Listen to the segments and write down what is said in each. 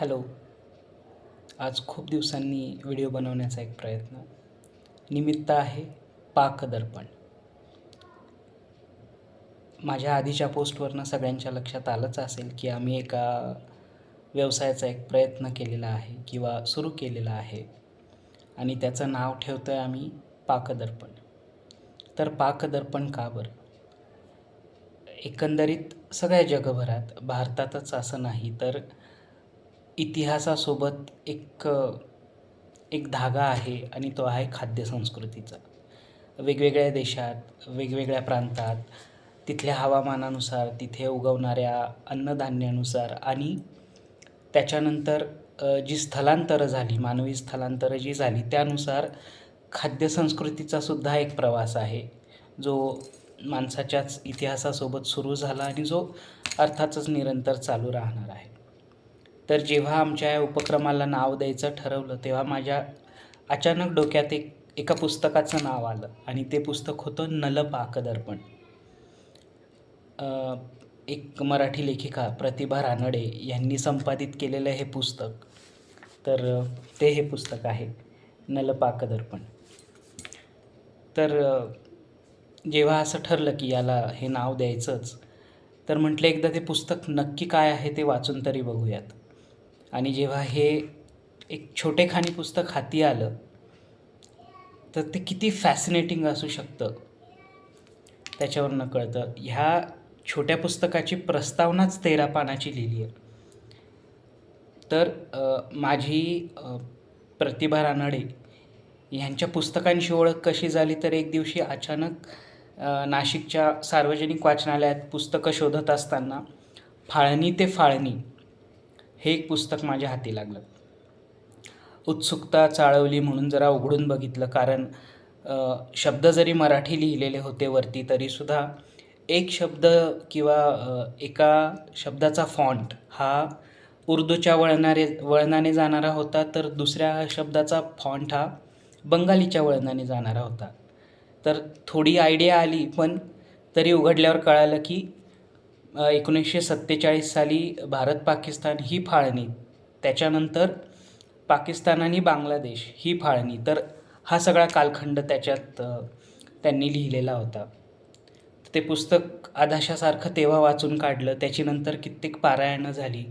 Hello. आज खूप दिवसांनी व्हिडिओ बनवण्याचा एक प्रयत्न. निमित्त आहे पाकदर्पण. माझ्या आधीच्या पोस्टवरनं सगळ्यांच्या लक्षात आलंच असेल की आम्ही एका व्यवसायाचा एक प्रयत्न केलेला आहे किंवा सुरू केलेला आहे आणि त्याचं नाव ठेवतो आहे आम्ही पाकदर्पण. तर पाकदर्पण का बरं? एकंदरीत सगळ्या जगभरात भारतातच असं नाही तर इतिहासासोबत एक एक धागा आहे आणि तो आहे खाद्यसंस्कृतीचा वेगवेगळ्या देशात वेगवेगळ्या प्रांतात तिथल्या हवामानानुसार तिथे उगवणाऱ्या अन्नधान्यानुसार आणि त्याच्यानंतर जी स्थलांतरं झाली मानवी स्थलांतरं जी झाली त्यानुसार खाद्यसंस्कृतीचा सुद्धा एक प्रवास आहे. जो माणसाच्याच इतिहासासोबत सुरू झाला आणि जो अर्थातच निरंतर चालू राहणार आहे. तर जेव्हा आमच्या या उपक्रमाला नाव द्यायचं ठरवलं तेव्हा माझ्या अचानक डोक्यात एक एका पुस्तकाचं नाव आलं आणि ते पुस्तक होतं नलपाकदर्पण एक मराठी लेखिका प्रतिभा रानडे यांनी संपादित केलेलं हे पुस्तक तर ते हे पुस्तक आहे नलपाकदर्पण तर जेव्हा असं ठरलं की याला हे नाव द्यायचंच तर म्हटलं एकदा ते पुस्तक नक्की काय आहे ते वाचून तरी बघूयात. आणि जेव्हा हे एक छोटेखानी पुस्तक हाती आलं तर ते किती फॅसिनेटिंग असू शकतं. त्याच्यावरनं कळतं. ह्या छोट्या पुस्तकाची प्रस्तावनाच तेरा पानाची लिहिली आहे तर माझी प्रतिभा रानडे ह्यांच्या पुस्तकांशी ओळख कशी झाली तर एक दिवशी अचानक नाशिकच्या सार्वजनिक वाचनालयात पुस्तकं शोधत असताना फाळणी ते फाळणी हे एक पुस्तक माझ्या हाती लागलं. उत्सुकता चाळवली म्हणून जरा उघडून बघितलं कारण शब्द जरी मराठी लिहिलेले होते वरती तरीसुद्धा एक शब्द किंवा एका शब्दाचा फॉन्ट हा उर्दूच्या वळणारे वळणाने जाणारा होता तर दुसऱ्या शब्दाचा फॉन्ट हा बंगालीच्या वळणाने जाणारा होता. तर थोडी आयडिया आली पण तरी उघडल्यावर कळालं की एकोणीसशे सत्तेचाळीस साली भारत पाकिस्तान ही फाळणी त्याच्यानंतर पाकिस्तान आणि बांगलादेश ही फाळणी तर हा सगळा कालखंड त्याच्यात त्यांनी लिहिलेला होता. ते पुस्तक आधाशासारखं तेव्हा वाचून काढलं त्याची नंतर कित्येक पारायणं झाली.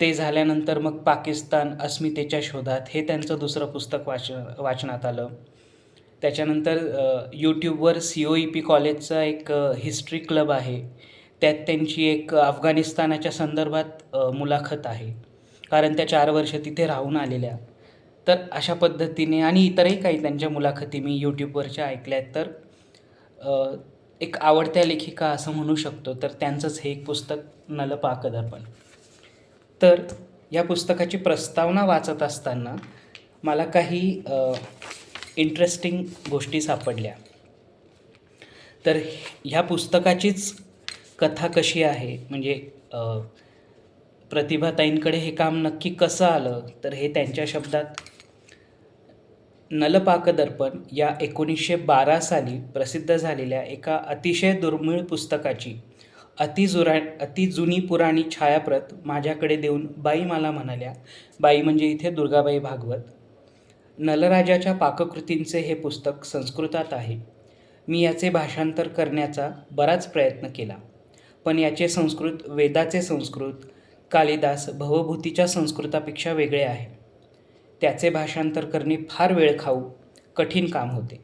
ते झाल्यानंतर मग पाकिस्तान अस्मितेच्या शोधात हे त्यांचं दुसरं पुस्तक वाच वाचनात आलं. त्याच्यानंतर यूट्यूबवर सी ओ ई पी कॉलेजचा एक हिस्ट्री क्लब आहे. त्यात त्यांची एक अफगाणिस्तानाच्या संदर्भात मुलाखत आहे. कारण त्या चार वर्ष तिथे राहून आलेल्या. तर अशा पद्धतीने आणि इतरही काही त्यांच्या मुलाखती मी यूट्यूबवरच्या ऐकल्यात तर एक आवडत्या लेखिका असं म्हणू शकतो. तर त्यांचंच हे एक पुस्तक नलपाकदर्पण तर या पुस्तकाची प्रस्तावना वाचत असताना मला काही इंटरेस्टिंग गोष्टी सापडल्या. तर ह्या पुस्तकाचीच कथा कशी आहे? म्हणजे प्रतिभाताईंकडे हे काम नक्की कसं आलं? तर हे त्यांच्या शब्दात नलपाकदर्पण या एकोणीसशे बारा साली प्रसिद्ध झालेल्या एका अतिशय दुर्मिळ पुस्तकाची अतिजुरा अति जुनी पुराणी छायाप्रत माझ्याकडे देऊन बाई मला म्हणाल्या बाई म्हणजे इथे दुर्गाबाई भागवत. नलराजाच्या पाककृतींचे हे पुस्तक संस्कृतात आहे. मी याचे भाषांतर करण्याचा बराच प्रयत्न केला. पण याचे संस्कृत वेदाचे संस्कृत कालिदास भवभूतीच्या संस्कृतापेक्षा वेगळे आहे. त्याचे भाषांतर करणे फार वेळ खाऊ कठीण काम होते.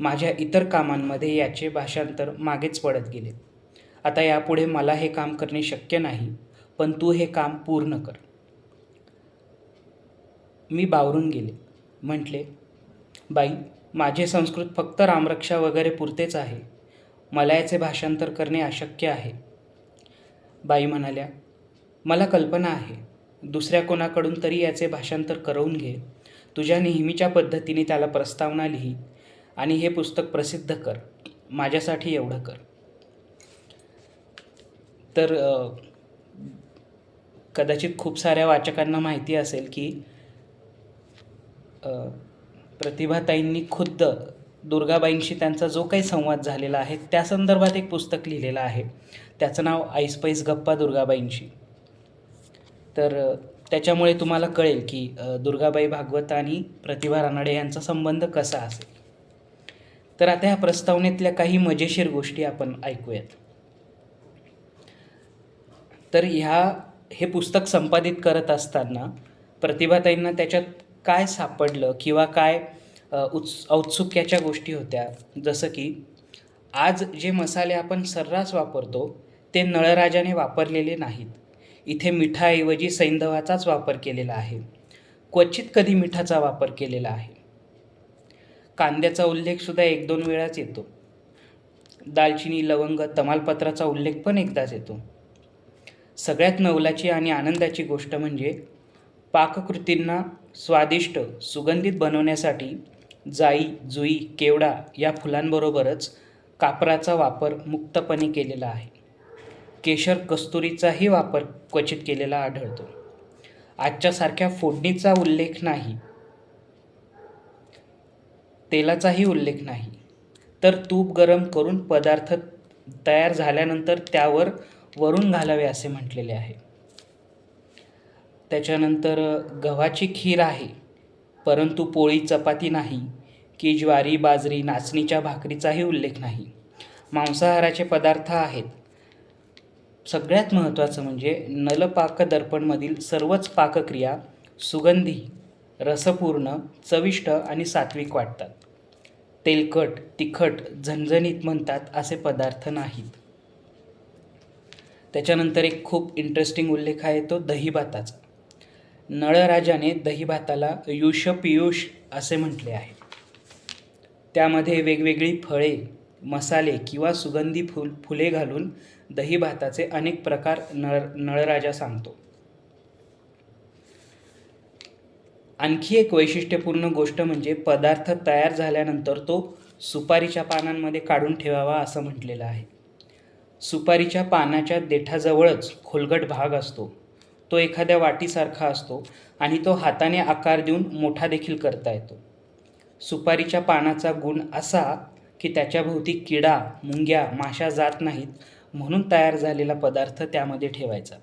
माझ्या इतर कामांमध्ये याचे भाषांतर मागेच पडत गेले. आता यापुढे मला हे काम करणे शक्य नाही पण तू हे काम पूर्ण कर. मी बावरून गेले. म्हटले बाई माझे संस्कृत फक्त रामरक्षा वगैरे पुरतेच आहे. मला याचे भाषांतर करणे अशक्य आहे. बाई म्हणाल्या मला कल्पना आहे दुसऱ्या कोणाकडून तरी याचे भाषांतर करवून घे. तुझ्या नेहमीच्या पद्धतीने त्याला प्रस्तावना लिही आणि हे पुस्तक प्रसिद्ध कर. माझ्यासाठी एवढं कर. तर कदाचित खूप साऱ्या वाचकांना माहिती असेल की प्रतिभाताईंनी खुद्द दुर्गाबाईंशी त्यांचा जो काही संवाद झालेला आहे त्या संदर्भात एक पुस्तक लिहिलेलं आहे. त्याचं नाव ऐसपैस गप्पा दुर्गाबाईंशी. तर त्याच्यामुळे तुम्हाला कळेल की दुर्गाबाई भागवत आणि प्रतिभा रानडे यांचा संबंध कसा असेल. तर आता ह्या प्रस्तावनेतल्या काही मजेशीर गोष्टी आपण ऐकूयात. तर ह्या हे पुस्तक संपादित करत असताना प्रतिभाताईंना त्याच्यात काय सापडलं किंवा काय उत्स औत्सुक्याच्या गोष्टी होत्या? जसं की आज जे मसाले आपण सर्रास वापरतो ते नळराजाने वापरलेले नाहीत. इथे मिठाऐवजी सैंधवाचाच वापर केलेला आहे. क्वचित कधी मिठाचा वापर केलेला आहे. कांद्याचा उल्लेखसुद्धा एक दोन वेळाच येतो. दालचिनी लवंग तमालपत्राचा उल्लेख पण एकदाच येतो. सगळ्यात नवलाची आणि आनंदाची गोष्ट म्हणजे पाककृतींना स्वादिष्ट सुगंधित बनवण्यासाठी जाई जुई केवडा या फुलांबरोबरच कापराचा वापर मुक्तपणे केलेला आहे. केशर कस्तुरीचाही वापर क्वचित केलेला आढळतो. आजच्यासारख्या फोडणीचा उल्लेख नाही. तेलाचाही उल्लेख नाही. तर तूप गरम करून पदार्थ तयार झाल्यानंतर त्यावर वरून घालावे असे म्हटलेले आहे. त्याच्यानंतर गव्हाची खीर आहे परंतु पोळी चपाती नाही की ज्वारी बाजरी नाचणीच्या भाकरीचाही उल्लेख नाही. मांसाहाराचे पदार्थ आहेत सगळ्यात महत्त्वाचं म्हणजे नलपाकदर्पणमधील सर्वच पाकक्रिया सुगंधी रसपूर्ण चविष्ट आणि सात्विक वाटतात. तेलकट तिखट झणझणीत म्हणतात असे पदार्थ नाहीत. त्याच्यानंतर एक खूप इंटरेस्टिंग उल्लेख आहे तो दहीभाताचा. नळराजाने दहीभाताला युष पियुष असे म्हटले आहे. त्यामध्ये वेगवेगळी फळे मसाले किंवा सुगंधी फुल फुले घालून दही भाताचे अनेक प्रकार नळ नळराजा सांगतो. आणखी एक वैशिष्ट्यपूर्ण गोष्ट म्हणजे पदार्थ तयार झाल्यानंतर तो सुपारीच्या पानांमध्ये काढून ठेवावा असं म्हटलेलं आहे. सुपारीच्या पानाच्या देठाजवळच खोलगट भाग असतो. तो एखाद्या वाटीसारखा असतो आणि तो हाताने आकार देऊन मोठा देखील करता येतो. सुपारीच्या पानाचा गुण असा की त्याच्याभोवती किडा मुंग्या माशा जात नाहीत म्हणून तयार झालेला पदार्थ त्यामध्ये ठेवायचा.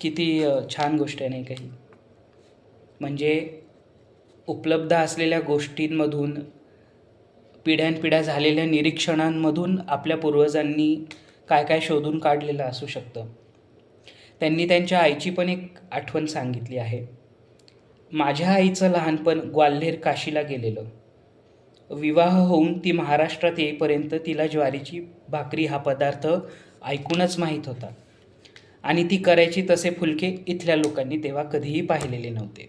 किती छान गोष्ट आहे नाही काही म्हणजे उपलब्ध असलेल्या गोष्टींमधून पिढ्यानपिढ्या झालेल्या निरीक्षणांमधून आपल्या पूर्वजांनी काय काय शोधून काढलेलं असू शकतं. त्यांनी त्यांच्या आईची पण एक आठवण सांगितली आहे. माझ्या आईचं लहानपण ग्वाल्हेर काशीला गेलेलं. विवाह होऊन ती महाराष्ट्रात येईपर्यंत तिला ज्वारीची भाकरी हा पदार्थ ऐकूनच माहीत होता. आणि ती करायची तसे फुलके इथल्या लोकांनी तेव्हा कधीही पाहिलेले नव्हते.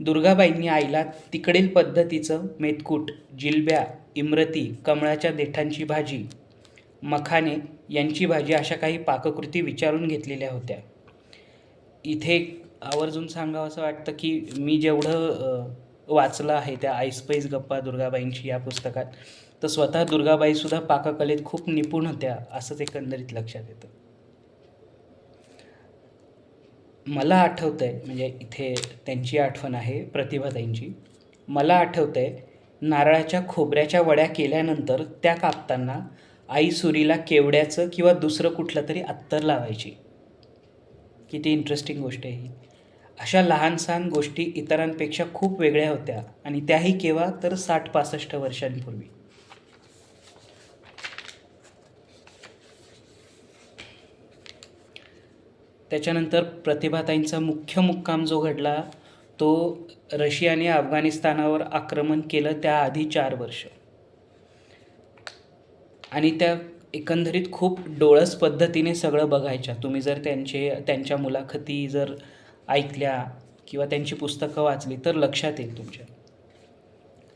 दुर्गाबाईंनी आईला तिकडील पद्धतीचं मेतकूट जिलब्या इमरती कमळाच्या देठांची भाजी मखाने यांची भाजी अशा काही पाककृती विचारून घेतलेल्या होत्या. इथे आवर्जून सांगावं असं वाटतं की मी जेवढं वाचलं आहे त्या आईस्पाईस गप्पा दुर्गाबाईंची या पुस्तकात. तर स्वतः दुर्गाबाईसुद्धा पाककलेत खूप निपुण होत्या असंच एकंदरीत लक्षात येतं. मला आठवतं आहे म्हणजे इथे त्यांची आठवण आहे प्रतिभाताईंची. मला आठवतं आहे नारळाच्या खोबऱ्याच्या वड्या केल्यानंतर त्या कापताना आई सुरीला केवड्याचं किंवा दुसरं कुठलं तरी अत्तर लावायची. किती इंटरेस्टिंग गोष्ट आहे ही. अशा लहान सहान गोष्टी इतरांपेक्षा खूप वेगळ्या होत्या आणि त्याही केव्हा तर साठ पासष्ट वर्षांपूर्वी. त्याच्यानंतर प्रतिभाताईंचा मुख्य मुक्काम जो घडला तो रशियाने अफगाणिस्तानावर आक्रमण केलं त्याआधी चार वर्ष. आणि त्या एकंदरीत खूप डोळस पद्धतीने सगळं बघायच्या. तुम्ही जर त्यांचे त्यांच्या मुलाखती जर ऐकल्या किंवा त्यांची पुस्तकं वाचली तर लक्षात येईल तुमच्या.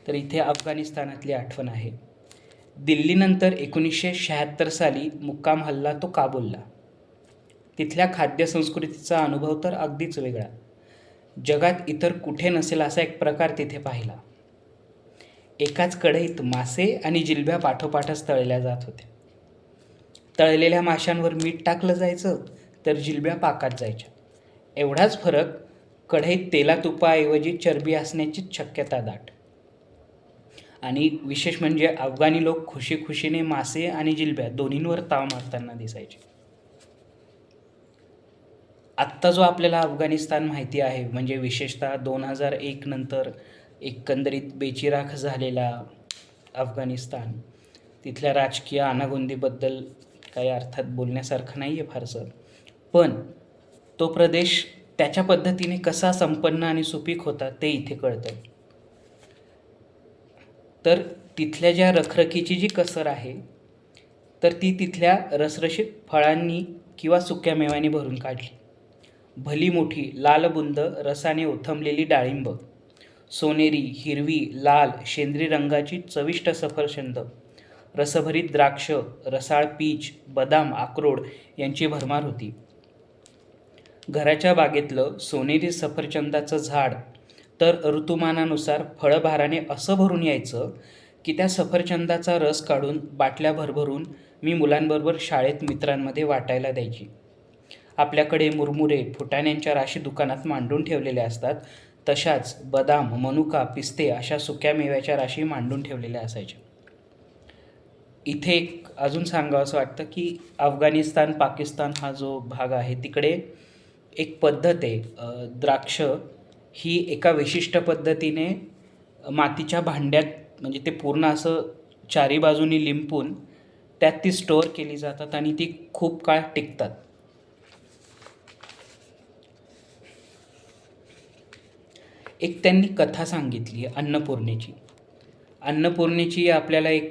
तर इथे अफगाणिस्तानातली आठवण आहे. दिल्लीनंतर एकोणीसशे शहात्तर साली मुक्काम हल्ला तो काबूलला. तिथल्या खाद्यसंस्कृतीचा अनुभव तर अगदीच वेगळा. जगात इतर कुठे नसेल असा एक प्रकार तिथे पाहिला. एकाच कढईत मासे आणि जिलब्या पाठोपाठच तळल्या जात होत्या. तळलेल्या माशांवर मीठ टाकलं जायचं तर जिलब्या पाकात जायच्या. एवढाच फरक कढईत तेलातुपाऐवजी चरबी असण्याची शक्यता दाट. आणि विशेष म्हणजे अफगाणी लोक खुशी खुशीने मासे आणि जिलब्या दोन्हींवर ताव मारताना दिसायचे. आत्ता जो आपल्याला अफगाणिस्तान माहिती आहे म्हणजे विशेषतः दोन हजार एक नंतर एकंदरीत बेचिराख झालेला अफगाणिस्तान तिथल्या राजकीय अनागोंदीबद्दल काही अर्थात बोलण्यासारखं नाही आहे फारसं. पण तो प्रदेश त्याच्या पद्धतीने कसा संपन्न आणि सुपीक होता ते इथे कळतं तर तिथल्या ज्या रखरखीची जी कसर आहे तर ती तिथल्या रसरशीत फळांनी किंवा सुक्या मेव्याने भरून काढली. भली मोठी लालबुंद रसाने ओथंबलेली डाळिंब सोनेरी हिरवी लाल शेंद्री रंगाची चविष्ट सफरचंद रसभरीत द्राक्ष रसाळ पीच बदाम अक्रोड यांची भरमार होती. घराच्या बागेतलं सोनेरी सफरचंदाचं झाड तर ऋतुमानानुसार फळभाराने असं भरून यायचं की त्या सफरचंदाचा रस काढून बाटल्या भरभरून मी मुलांबरोबर शाळेत मित्रांमध्ये वाटायला द्यायची. आपल्याकडे मुरमुरे फुटाण्यांच्या राशी दुकानात मांडून ठेवलेल्या असतात. तशाच बदाम मनुका पिस्ते अशा सुक्या मेव्याच्या राशी मांडून ठेवलेल्या असायच्या. इथे एक अजून सांगावं असं वाटतं की अफगाणिस्तान पाकिस्तान हा जो भाग आहे तिकडे एक पद्धत आहे. द्राक्ष ही एका विशिष्ट पद्धतीने मातीच्या भांड्यात म्हणजे ते पूर्ण असं चारी बाजूनी लिंपून त्यात ती स्टोअर केली जातात आणि ती खूप काळ टिकतात. एक त्यांनी कथा सांगितली आहे अन्नपूर्णेची. अन्नपूर्णेची आपल्याला एक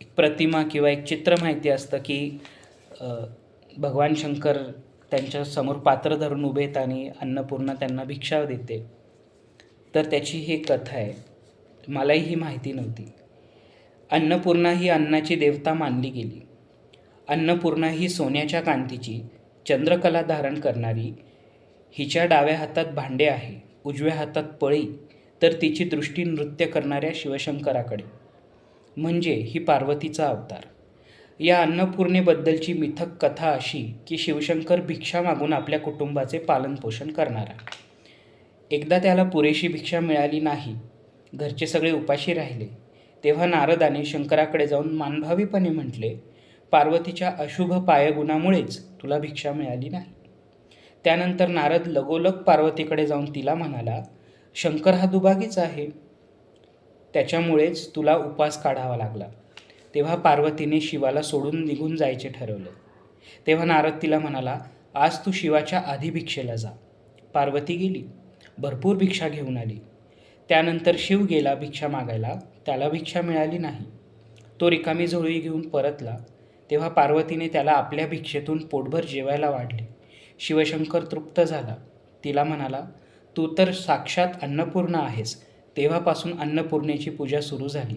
एक प्रतिमा किंवा एक चित्र माहिती असतं की भगवान शंकर त्यांच्यासमोर पात्र धरून उभे आहेत आणि अन्नपूर्णा त्यांना भिक्षा देते. तर त्याची ही कथा आहे. मलाही ही माहिती नव्हती. अन्नपूर्णा ही अन्नाची देवता मानली गेली. अन्नपूर्णा ही सोन्याच्या कांतीची चंद्रकला धारण करणारी हिच्या डाव्या हातात भांडे आहे उजव्या हातात पळी तर तिची दृष्टी नृत्य करणाऱ्या शिवशंकराकडे. म्हणजे ही पार्वतीचा अवतार. या अन्नपूर्णेबद्दलची मिथक कथा अशी की शिवशंकर भिक्षा मागून आपल्या कुटुंबाचे पालनपोषण करणारा. एकदा त्याला पुरेशी भिक्षा मिळाली नाही घरचे सगळे उपाशी राहिले तेव्हा नारदाने शंकराकडे जाऊन मानभावीपणे म्हटले पार्वतीच्या अशुभ पायगुणामुळेच तुला भिक्षा मिळाली नाही. त्यानंतर नारद लगोलग पार्वतीकडे जाऊन तिला म्हणाला शंकर हा दुभागीच आहे. त्याच्यामुळेच तुला उपास काढावा लागला. तेव्हा पार्वतीने शिवाला सोडून निघून जायचे ठरवले. तेव्हा नारद तिला म्हणाला आज तू शिवाच्या आधी भिक्षेला जा. पार्वती गेली. भरपूर भिक्षा घेऊन आली. त्यानंतर शिव गेला भिक्षा मागायला. त्याला भिक्षा मिळाली नाही. तो रिकामी झोळी घेऊन परतला. तेव्हा पार्वतीने त्याला आपल्या भिक्षेतून पोटभर जेवायला वाढले. शिवशंकर तृप्त झाला. तिला म्हणाला तू तर साक्षात अन्नपूर्णा आहेस. तेव्हापासून अन्नपूर्णेची पूजा सुरू झाली.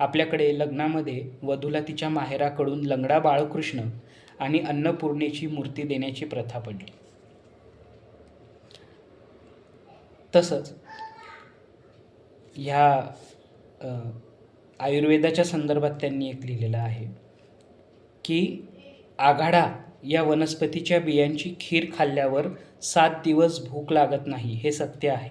आपल्याकडे लग्नामध्ये वधूला तिच्या माहेराकडून लंगडा बाळकृष्ण आणि अन्नपूर्णेची मूर्ती देण्याची प्रथा पडली. तसंच ह्या आयुर्वेदाच्या संदर्भात त्यांनी एक लिहिलेलं आहे की आघाडा या वनस्पतीच्या बियांची खीर खाल्ल्यावर सात दिवस भूक लागत नाही हे सत्य आहे.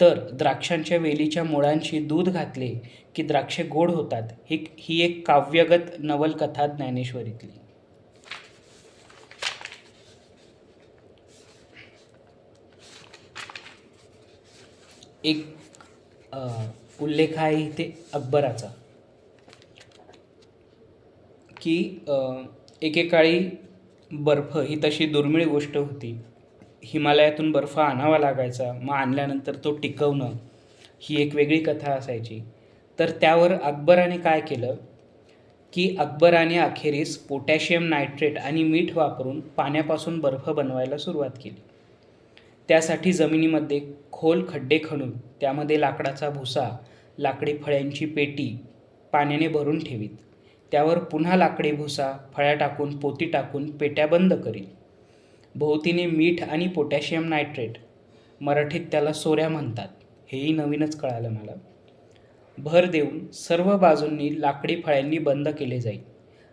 तर द्राक्षांच्या वेलीच्या मुळांशी दूध घातले की द्राक्षे गोड होतात. ही ही एक काव्यगत नवलकथा ज्ञानेश्वरीतली. एक उल्लेख आहे इथे अकबराचा. की एकेकाळी बर्फ ही तशी दुर्मिळ गोष्ट होती. हिमालयातून बर्फ आणावा लागायचा मग आणल्यानंतर तो टिकवणं ही एक वेगळी कथा असायची. तर त्यावर अकबराने काय केलं? की अकबराने अखेरीस पोटॅशियम नायट्रेट आणि मीठ वापरून पाण्यापासून बर्फ बनवायला सुरुवात केली. त्यासाठी जमिनीमध्ये खोल खड्डे खणून त्यामध्ये लाकडाचा भुसा लाकडी फळ्यांची पेटी पाण्याने भरून ठेवीत. त्यावर पुन्हा लाकडी भुसा फळ्या टाकून पोती टाकून पेट्या बंद करीत. भोवतीने मीठ आणि पोटॅशियम नायट्रेट मराठीत त्याला सोऱ्या म्हणतात हेही नवीनच कळालं मला. भर देऊन सर्व बाजूंनी लाकडी फळ्यांनी बंद केले जाईल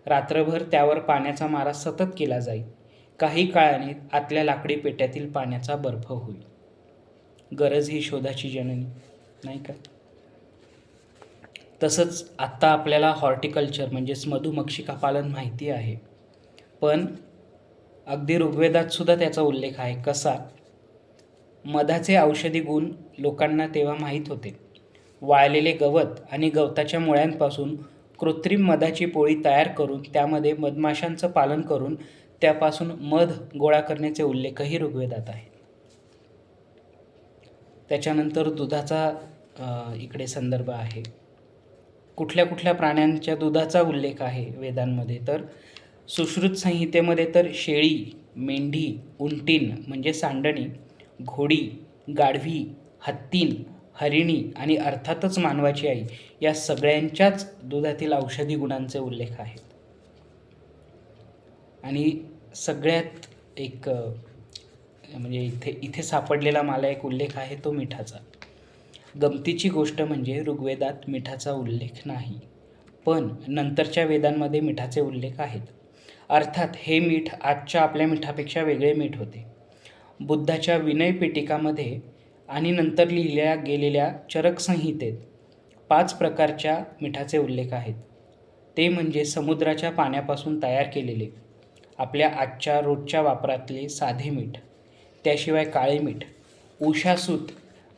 रात्रभर त्यावर पाण्याचा मारा सतत केला जाईल काही काळाने आतल्या लाकडी पेट्यातील पाण्याचा बर्फ होईल. गरज ही शोधाची जननी नाही का? तसंच आत्ता आपल्याला हॉर्टिकल्चर म्हणजेच मधुमक्षिका पालन माहिती आहे. पण अगदी ऋग्वेदात सुद्धा त्याचा उल्लेख आहे. कसा? मधाचे औषधी गुण लोकांना तेव्हा माहीत होते. वाळलेले गवत आणि गवताच्या मुळ्यांपासून कृत्रिम मधाची पोळी तयार करून त्यामध्ये मधमाशांचं पालन करून त्यापासून मध गोळा करण्याचे उल्लेखही ऋग्वेदात आहेत त्याच्यानंतर दुधाचा इकडे संदर्भ आहे. कुठल्या कुठल्या प्राण्यांच्या दुधाचा उल्लेख आहे वेदांमध्ये? तर सुश्रुत संहितेमध्ये तर शेळी मेंढी उंटीण म्हणजे सांडणी घोडी गाढवी हत्तीन हरिणी आणि अर्थातच मानवाची आई या सगळ्यांच्याच दुधातील औषधी गुणांचे उल्लेख आहेत. आणि सगळ्यात एक म्हणजे इथे इथे सापडलेला मला एक उल्लेख आहे तो मिठाचा. गमतीची गोष्ट म्हणजे ऋग्वेदात मिठाचा उल्लेख नाही पण नंतरच्या वेदांमध्ये मिठाचे उल्लेख आहेत. अर्थात हे मीठ आजच्या आपल्या मिठापेक्षा वेगळे मीठ होते. बुद्धाच्या विनयपिटिकामध्ये आणि नंतर लिहिल्या गेलेल्या चरकसंहितेत पाच प्रकारच्या मिठाचे उल्लेख आहेत. ते म्हणजे समुद्राच्या पाण्यापासून तयार केलेले आपल्या आजच्या रोजच्या वापरातले साधे मीठ त्याशिवाय काळे मीठ उषासूत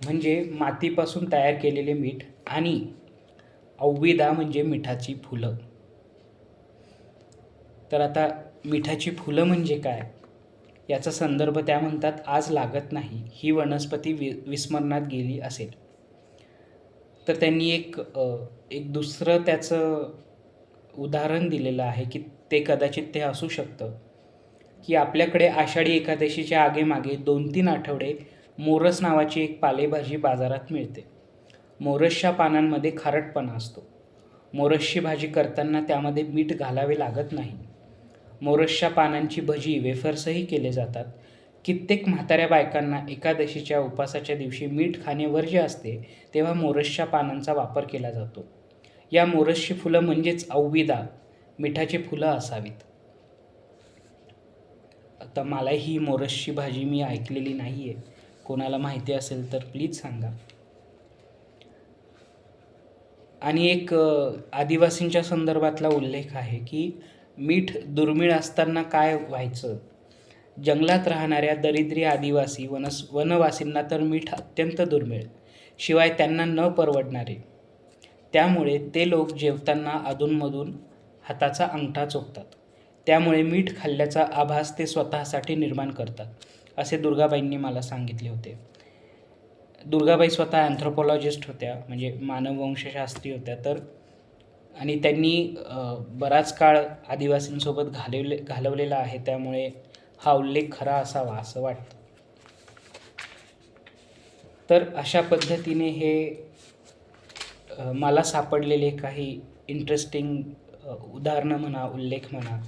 म्हणजे मातीपासून तयार केलेले मीठ आणि औविदा म्हणजे मिठाची फुलं. तर आता मिठाची फुलं म्हणजे काय? याचा संदर्भ त्या म्हणतात आज लागत नाही. ही वनस्पती वि विस्मरणात गेली असेल. तर त्यांनी एक एक दुसरं त्याचं उदाहरण दिलेलं आहे की ते कदाचित ते असू शकतं. की आपल्याकडे आषाढी एकादशीच्या आगेमागे दोन तीन आठवडे मोरस नावाची एक पालेभाजी बाजारात मिळते. मोरसच्या पानांमध्ये खारटपणा असतो. मोरसची भाजी करताना त्यामध्ये मीठ घालावे लागत नाही. मोरसच्या पानांची भजी वेफर्सही केले जातात. कित्येक म्हाताऱ्या बायकांना एकादशीच्या उपासाच्या दिवशी मीठ खाणे वर्ज्य असते तेव्हा मोरसच्या पानांचा वापर केला जातो. या मोरसची फुलं म्हणजेच औविदा मिठाची फुलं असावीत. आता मला ही मोरसची भाजी मी ऐकलेली नाही आहे कोणाला माहिती असेल तर प्लीज सांगा. आणि एक आदिवासींच्या संदर्भातला उल्लेख आहे की मीठ दुर्मिळ असताना काय व्हायचं? जंगलात राहणाऱ्या दरिद्री आदिवासी वनस वनवासींना तर मीठ अत्यंत दुर्मिळ शिवाय त्यांना न परवडणारे. त्यामुळे ते लोक जेवताना अधूनमधून हाताचा अंगठा चोखतात. त्यामुळे मीठ खाल्ल्याचा आभास ते स्वतःसाठी निर्माण करतात असे दुर्गाबाईंनी मला सांगितले होते. दुर्गाबाई स्वतः अँथ्रोपॉलॉजिस्ट होत्या म्हणजे मानववंशशास्त्री होत्या तर आणि त्यांनी बराच काळ आदिवासींसोबत घालवले घालवलेला आहे. त्यामुळे हा उल्लेख खरा असावा असं वाटतं. तर अशा पद्धतीने हे मला सापडलेले काही इंटरेस्टिंग उदाहरणं म्हणा उल्लेख म्हणा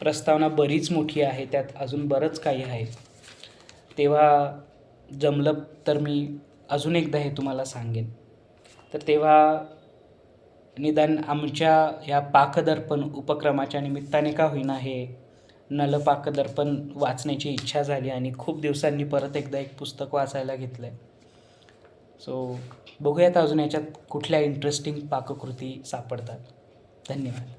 प्रस्तावना बरीच मोठी आहे. त्यात अजून बरंच काही आहे. तेव्हा जमलं तर मी अजून एकदा हे तुम्हाला सांगेन. तर तेव्हा निदान आमच्या या पाकदर्पण उपक्रमाच्या निमित्ताने का होईना हे नलपाकदर्पण वाचण्याची इच्छा झाली आणि खूप दिवसांनी परत एकदा एक पुस्तक वाचायला घेतलं आहे सो बघूयात अजून याच्यात कुठल्या इंटरेस्टिंग पाककृती सापडतात. धन्यवाद.